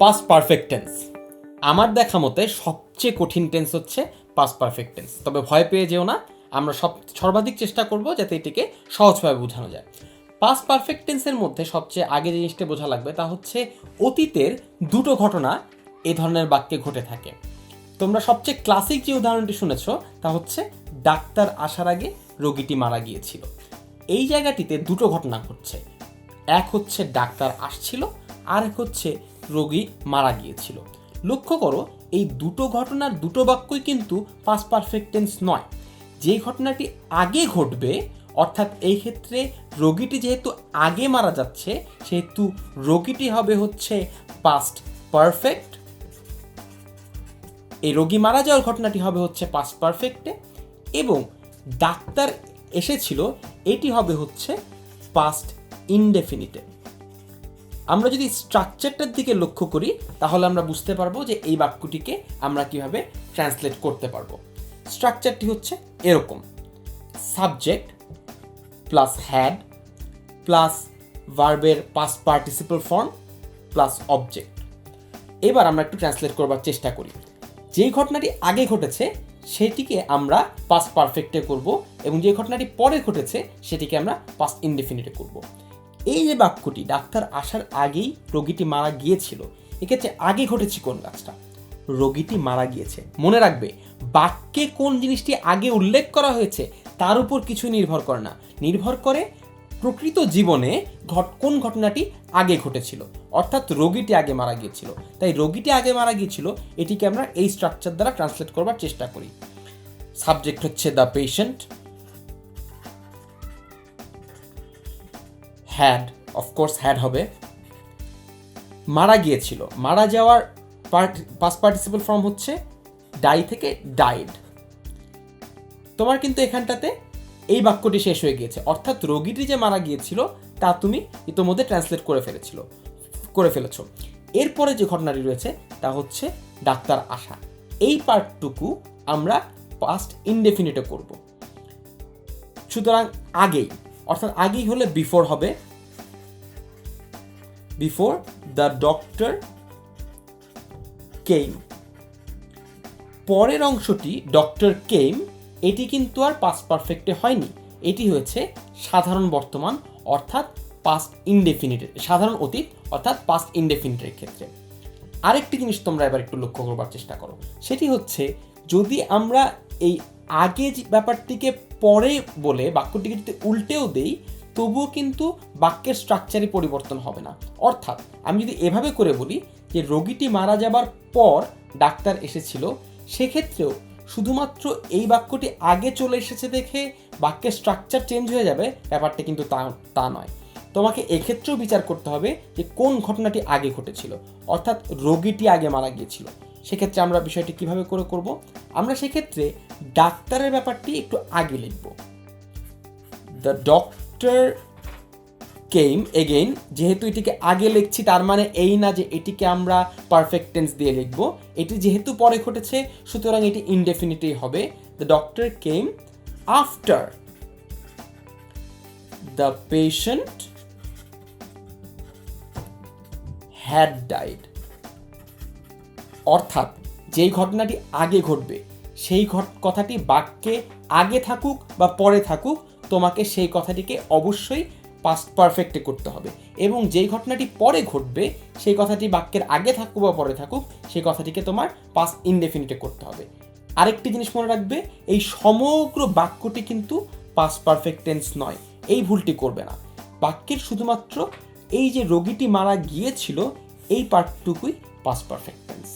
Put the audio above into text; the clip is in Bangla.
পাস পারফেক্ট টেন্স আমার দেখা মতে সবচেয়ে কঠিন টেন্স হচ্ছে পাস পারফেক্ট টেন্স তবে ভয় পেয়ে যেও না, আমরা সব সর্বাধিক চেষ্টা করব যাতে এটিকে সহজভাবে বোঝানো যায়। পাস পারফেক্ট টেন্সের মধ্যে সবচেয়ে আগে জিনিসটা বোঝা লাগবে তা হচ্ছে অতীতের দুটো ঘটনা এ ধরনের বাক্যে ঘটে থাকে। তোমরা সবচেয়ে ক্লাসিক যে উদাহরণটি শুনেছ তা হচ্ছে ডাক্তার আসার আগে রোগীটি মারা গিয়েছিল। এই জায়গাটিতে দুটো ঘটনা ঘটছে। এক হচ্ছে ডাক্তার আসছিল আর এক হচ্ছে রোগী মারা গিয়েছিল। লক্ষ্য করো, এই দুটো ঘটনার দুটো বাক্যই কিন্তু পাস পারফেক্ট টেন্স নয়। যে ঘটনাটি আগে ঘটবে, অর্থাৎ এই ক্ষেত্রে রোগীটি যেহেতু আগে মারা যাচ্ছে, সেহেতু রোগীটি হবে হচ্ছে পাস্ট পারফেক্ট এই রোগী মারা যাওয়ার ঘটনাটি হবে হচ্ছে পাস্ট পারফেক্টে এবং ডাক্তার এসেছিল, এটি হবে হচ্ছে পাস্ট ইনডেফিনিটে আমরা যদি স্ট্রাকচারটার দিকে লক্ষ্য করি, তাহলে আমরা বুঝতে পারব যে এই বাক্যটিকে আমরা কীভাবে ট্রান্সলেট করতে পারব। স্ট্রাকচারটি হচ্ছে এরকম। সাবজেক্ট প্লাস হ্যাড প্লাস ভার্বের past participle form plus object এবার আমরা একটু ট্রান্সলেট করবার চেষ্টা করি। যেই ঘটনাটি আগে ঘটেছে, সেটিকে আমরা পাস পারফেক্টে করব এবং যে ঘটনাটি পরে ঘটেছে, সেটিকে আমরা পাস ইনডেফিনিটে করব। এই যে বাক্যটি, ডাক্তার আসার আগেই রোগীটি মারা গিয়েছিল, এক্ষেত্রে আগে ঘটেছে কোন কাজটা? রোগীটি মারা গিয়েছে। মনে রাখবে, বাক্যে কোন জিনিসটি আগে উল্লেখ করা হয়েছে, তার উপর কিছু নির্ভর করে না। নির্ভর করে প্রকৃত জীবনে ঘট, কোন ঘটনাটি আগে ঘটেছিল। অর্থাৎ রোগীটি আগে মারা গিয়েছিল। তাই রোগীটি আগে মারা গিয়েছিল, এটিকে আমরা এই স্ট্রাকচার দ্বারা ট্রান্সলেট করবার চেষ্টা করি। সাবজেক্ট হচ্ছে the patient had of course had হবে, মারা গিয়েছিল। মারা যাওয়ার পার্ট পাস পার্টিসিপাল ফর্ম হচ্ছে ডাই থেকে ডাইড তোমার কিন্তু এখানটাতে এই বাক্যটি শেষ হয়ে গিয়েছে। অর্থাৎ রোগীটি যে মারা গিয়েছিল, তা তুমি ইতোমধ্যে ট্রান্সলেট করে ফেলেছিল, করে ফেলেছ। এরপরে যে ঘটনাটি রয়েছে, তা হচ্ছে ডাক্তার আসা এই পার্টটুকু আমরা পাস্ট ইনডেফিনিটে করব। সুতরাং আগেই, অর্থাৎ আগেই হলে বিফোর হবে বিফোর দ্য ডক্টর কেম পরের অংশটি ডক্টর কেম এটি কিন্তু আর পাস্ট পারফেক্টে হয়নি। এটি হয়েছে সাধারণ বর্তমান, অর্থাৎ পাস্ট ইনডেফিনিট সাধারণ অতীত, অর্থাৎ পাস্ট ইনডেফিনিটের ক্ষেত্রে। আরেকটি জিনিস তোমরা এবার একটু লক্ষ্য করবার চেষ্টা করো। সেটি হচ্ছে, যদি আমরা এই আগে যে ব্যাপারটিকে পরে বলে বাক্যটিকে যদি উল্টেও দেই তবুও কিন্তু বাক্যের স্ট্রাকচারই পরিবর্তন হবে না। অর্থাৎ আমি যদি এভাবে করে বলি যে রোগীটি মারা যাবার পর ডাক্তার এসেছিল, সেক্ষেত্রেও শুধুমাত্র এই বাক্যটি আগে চলে এসেছে দেখে বাক্যের স্ট্রাকচার চেঞ্জ হয়ে যাবে, ব্যাপারটা কিন্তু তা তা নয়। তোমাকে এক্ষেত্রেও বিচার করতে হবে যে কোন ঘটনাটি আগে ঘটেছিল, অর্থাৎ রোগীটি আগে মারা গিয়েছিল। সেক্ষেত্রে আমরা বিষয়টি কীভাবে করে করব? আমরা সেক্ষেত্রে ডাক্তারের ব্যাপারটি একটু আগে লিখব। দ্য ডক্টর কেম এগেইন যেহেতু এটিকে আগে লিখছি, তার মানে এই না যে এটিকে আমরা পারফেক্ট টেন্স দিয়ে লিখব। এটি যেহেতু পরে ঘটেছে, সুতরাং এটি ইনডেফিনিটই হবে। The doctor came after the patient had died অর্থাৎ যেই ঘটনাটি আগে ঘটবে, সেই কথাটি বাক্যে আগে থাকুক বা পরে থাকুক তোমাকে সেই কথাটিকে অবশ্যই পাস্ট পারফেক্টে করতে হবে। এবং যেই ঘটনাটি পরে ঘটবে, সেই কথাটি বাক্যের আগে থাকুক বা পরে থাকুক, সেই কথাটিকে তোমার পাস্ট ইনডেফিনিটে করতে হবে। আরেকটি জিনিস মনে রাখবে, এই সমগ্র বাক্যটি কিন্তু পাস্ট পারফেক্ট টেন্স নয়। এই ভুলটি করবে না। বাক্যের শুধুমাত্র এই যে রোগীটি মারা গিয়েছিল, এই পার্টটুকুই পাস্ট পারফেক্ট টেন্স